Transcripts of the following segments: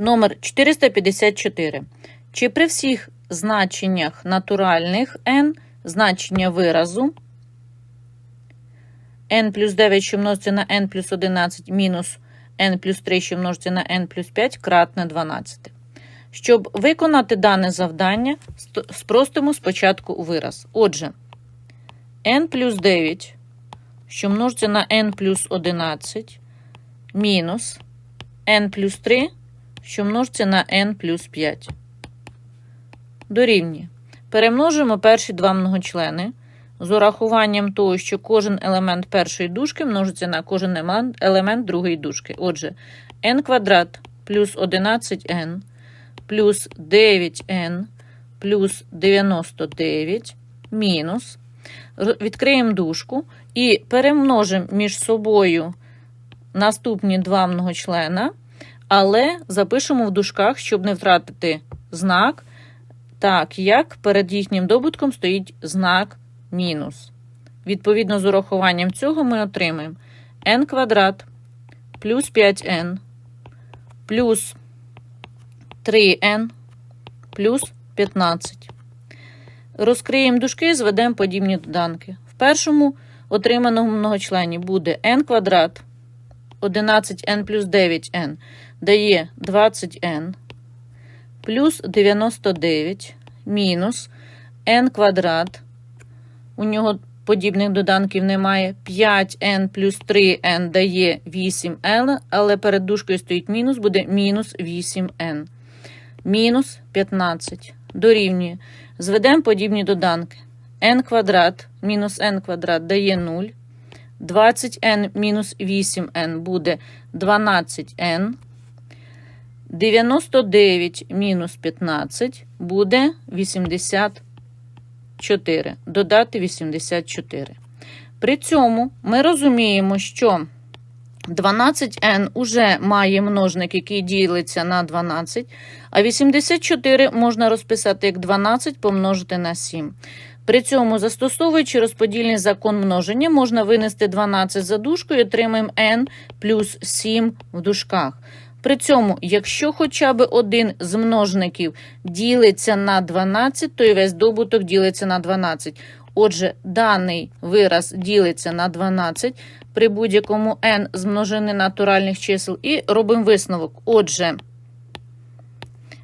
Номер 454. Чи при всіх значеннях натуральних n значення виразу n плюс 9, що множиться на n плюс 11 мінус n плюс 3, що множиться на n плюс 5, кратне 12. Щоб виконати дане завдання, спростимо спочатку вираз. Отже, n плюс 9, що множиться на n плюс 11, мінус n плюс 3, що множиться на n плюс 5. Дорівнює. Перемножимо перші два многочлени з урахуванням того, що кожен елемент першої дужки множиться на кожен елемент другої дужки. Отже, n квадрат плюс 11n плюс 9n плюс 99 мінус. Відкриємо дужку і перемножимо між собою наступні два многочлена, але запишемо в дужках, щоб не втратити знак, так як перед їхнім добутком стоїть знак мінус. Відповідно, з урахуванням цього ми отримаємо n квадрат плюс 5n плюс 3n плюс 15. Розкриємо дужки, зведемо подібні доданки. В першому отриманому многочлені буде n квадрат 11n плюс 9n дає 20n плюс 99 мінус n квадрат. У нього подібних доданків немає. 5n плюс 3n дає 8n, але перед дужкою стоїть мінус, буде мінус 8n. Мінус 15. Дорівнює. Зведемо подібні доданки. n квадрат мінус n квадрат дає 0. 20n мінус 8n буде 12n. 99 мінус 15 буде 84. Додати 84. При цьому ми розуміємо, що 12n уже має множник, який ділиться на 12, а 84 можна розписати як 12 помножити на 7. При цьому, застосовуючи розподільний закон множення, можна винести 12 за дужку і отримаємо n плюс 7 в дужках. При цьому, якщо хоча б один з множників ділиться на 12, то і весь добуток ділиться на 12. Отже, даний вираз ділиться на 12 при будь-якому n з множини натуральних чисел і робимо висновок. Отже,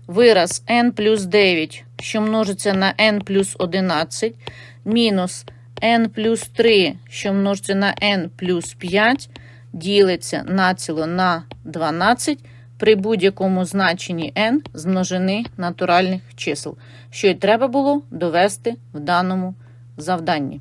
вираз n плюс 9, що множиться на n плюс 11, мінус n плюс 3, що множиться на n плюс 5, ділиться націло на 12 при будь-якому значенні n з множини натуральних чисел, що й треба було довести в даному завданні.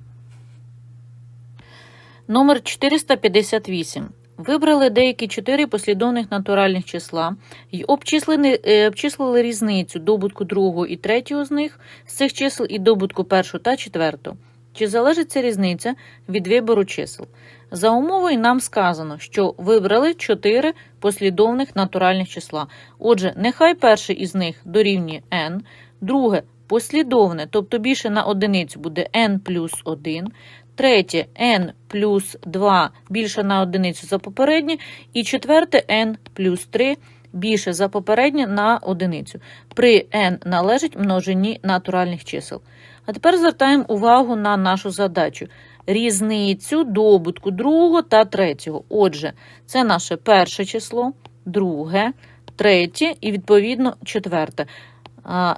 Номер 458. Вибрали деякі чотири послідовних натуральних числа і обчислили, е, обчислили різницю добутку другого і третього з них з цих чисел і добутку першого та четвертого. Чи залежить ця різниця від вибору чисел? За умовою нам сказано, що вибрали чотири послідовних натуральних числа. Отже, нехай перший із них дорівнює n, друге послідовне, тобто більше на одиницю буде n плюс 1, третє n плюс 2 більше на одиницю за попереднє, і четверте n плюс 3 більше за попереднє на одиницю. При n належить множині натуральних чисел. А тепер звертаємо увагу на нашу задачу. Різницю добутку другого та третього. Отже, це наше перше число, друге, третє і, відповідно, четверте.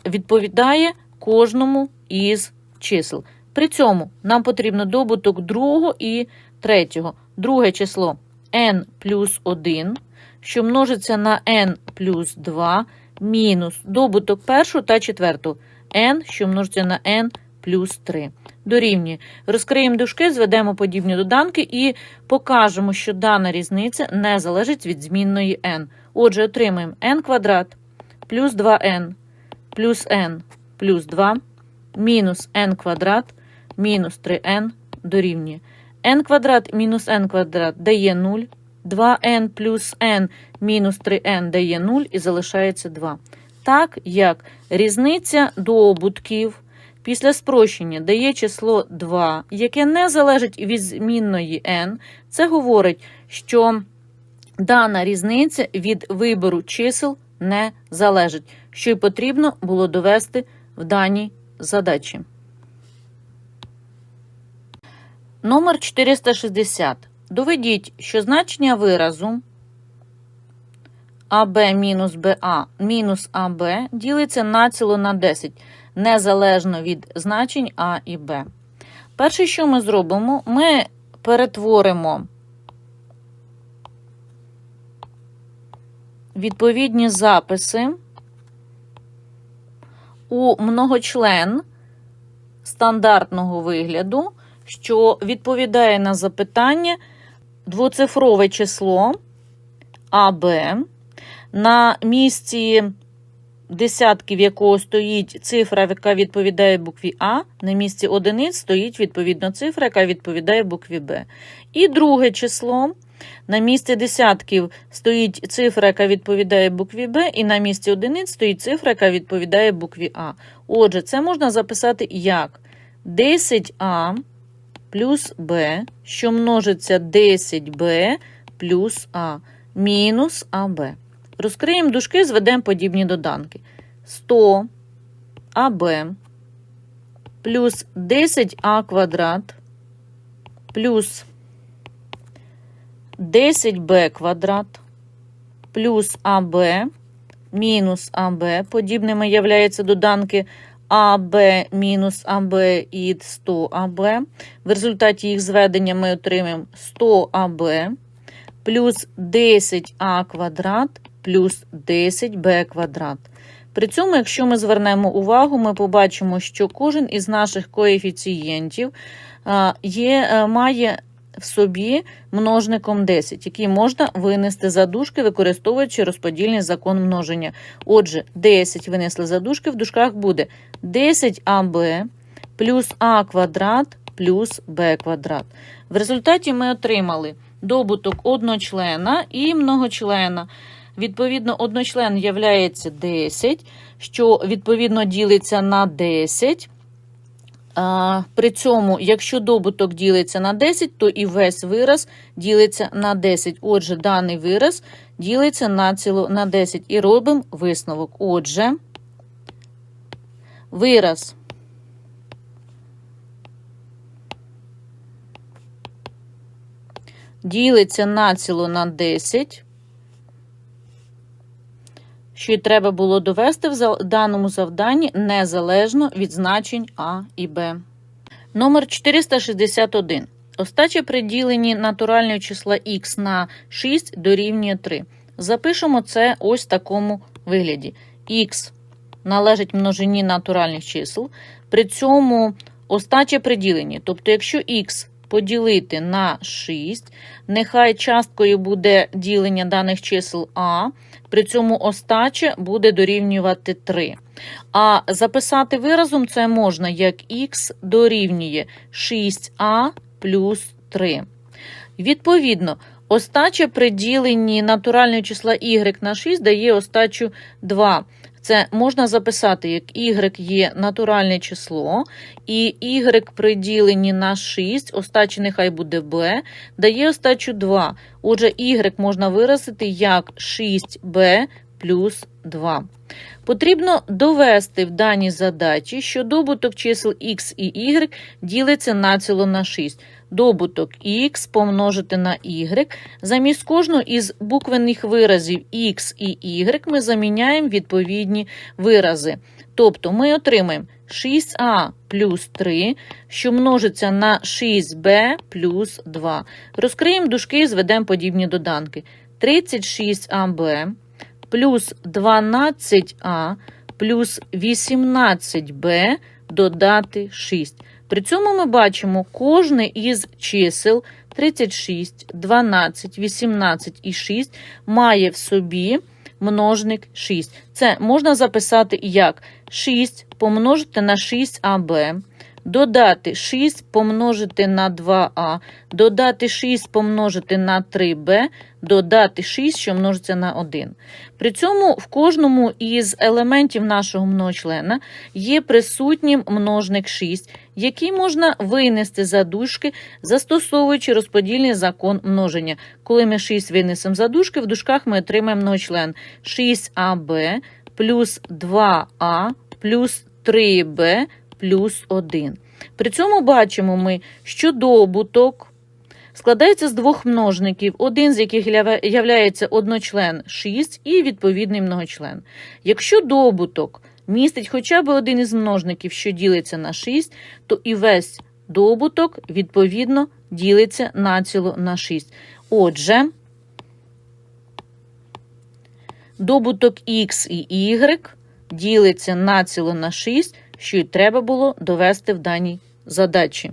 Відповідає кожному із чисел. При цьому нам потрібно добуток другого і третього. Друге число n плюс 1, що множиться на n плюс 2, мінус добуток першого та четвертого n, що множиться на n плюс 3. Дорівнює. Розкриємо дужки, зведемо подібні доданки і покажемо, що дана різниця не залежить від змінної n. Отже, отримаємо n квадрат плюс 2n плюс n плюс 2 мінус n квадрат мінус 3n дорівнює. n квадрат мінус n квадрат дає 0, 2n плюс n мінус 3n дає 0 і залишається 2. Так як різниця добутків після спрощення дає число 2, яке не залежить від змінної n, це говорить, що дана різниця від вибору чисел не залежить, що й потрібно було довести в даній задачі. Номер 460. Доведіть, що значення виразу АБ мінус БА мінус АБ ділиться націло на 10, незалежно від значень А і Б. Перше, що ми зробимо, ми перетворимо відповідні записи у многочлен стандартного вигляду, що відповідає на запитання двоцифрове число АБ, на місці десятків якого стоїть цифра, яка відповідає букві А, на місці одиниць стоїть відповідно цифра, яка відповідає букві Б. І друге число. На місці десятків стоїть цифра, яка відповідає букві Б, і на місці одиниць стоїть цифра, яка відповідає букві А. Отже, це можна записати як 10А плюс Б, що множиться 10Б плюс А, мінус АБ. Розкриємо дужки, зведемо подібні доданки. 100 АБ плюс 10А квадрат плюс 10b квадрат плюс АБ мінус АБ. Подібними являються доданки АБ мінус АБ і 100АБ. В результаті їх зведення ми отримаємо 100АБ плюс 10А квадрат плюс 10b квадрат. При цьому, якщо ми звернемо увагу, ми побачимо, що кожен із наших коефіцієнтів є, е, має в собі множником 10, який можна винести за дужки, використовуючи розподільний закон множення. Отже, 10 винесли за дужки, в дужках буде 10аб плюс а квадрат плюс b квадрат. В результаті ми отримали добуток одночлена і многочлена. Відповідно, одночлен являється 10, що відповідно ділиться на 10. При цьому, якщо добуток ділиться на 10, то і весь вираз ділиться на 10. Отже, даний вираз ділиться націло на 10. І робимо висновок. Отже, вираз ділиться націло на 10. Що й треба було довести в даному завданні незалежно від значень А і Б. Номер 461. Остача при діленні натурального числа х на 6 дорівнює 3. Запишемо це ось в такому вигляді. х належить множині натуральних чисел. При цьому остача при діленні. Тобто, якщо х поділити на 6, нехай часткою буде ділення даних чисел А, при цьому остача буде дорівнювати 3. А записати виразом це можна як х дорівнює 6а плюс 3. Відповідно, остача при діленні натурального числа y на 6 дає остачу 2. Це можна записати як y є натуральне число, і y при діленні на 6, остача нехай буде b, дає остачу 2. Отже, y можна виразити як 6b плюс 2. Потрібно довести в даній задачі, що добуток чисел x і y ділиться націло на 6. Добуток x помножити на y. Замість кожного із буквенних виразів x і y ми заміняємо відповідні вирази. Тобто ми отримаємо 6а плюс 3, що множиться на 6b плюс 2. Розкриємо дужки і зведемо подібні доданки. 36аб плюс 12а плюс 18b додати 6. При цьому ми бачимо кожне із чисел 36, 12, 18 і 6 має в собі множник 6. Це можна записати як 6 помножити на 6аб додати 6 помножити на 2а, додати 6 помножити на 3b, додати 6, що множиться на 1. При цьому в кожному із елементів нашого многочлена є присутнім множник 6, який можна винести за дужки, застосовуючи розподільний закон множення. Коли ми 6 винесемо за дужки, в дужках ми отримаємо многочлен 6аб плюс 2а плюс 3b плюс 1. При цьому бачимо ми, що добуток складається з двох множників, один з яких являється одночлен 6 і відповідний многочлен. Якщо добуток містить хоча б один із множників, що ділиться на 6, то і весь добуток, відповідно, ділиться націло на 6. Отже, добуток x і y ділиться націло на 6, що й треба було довести в даній задачі.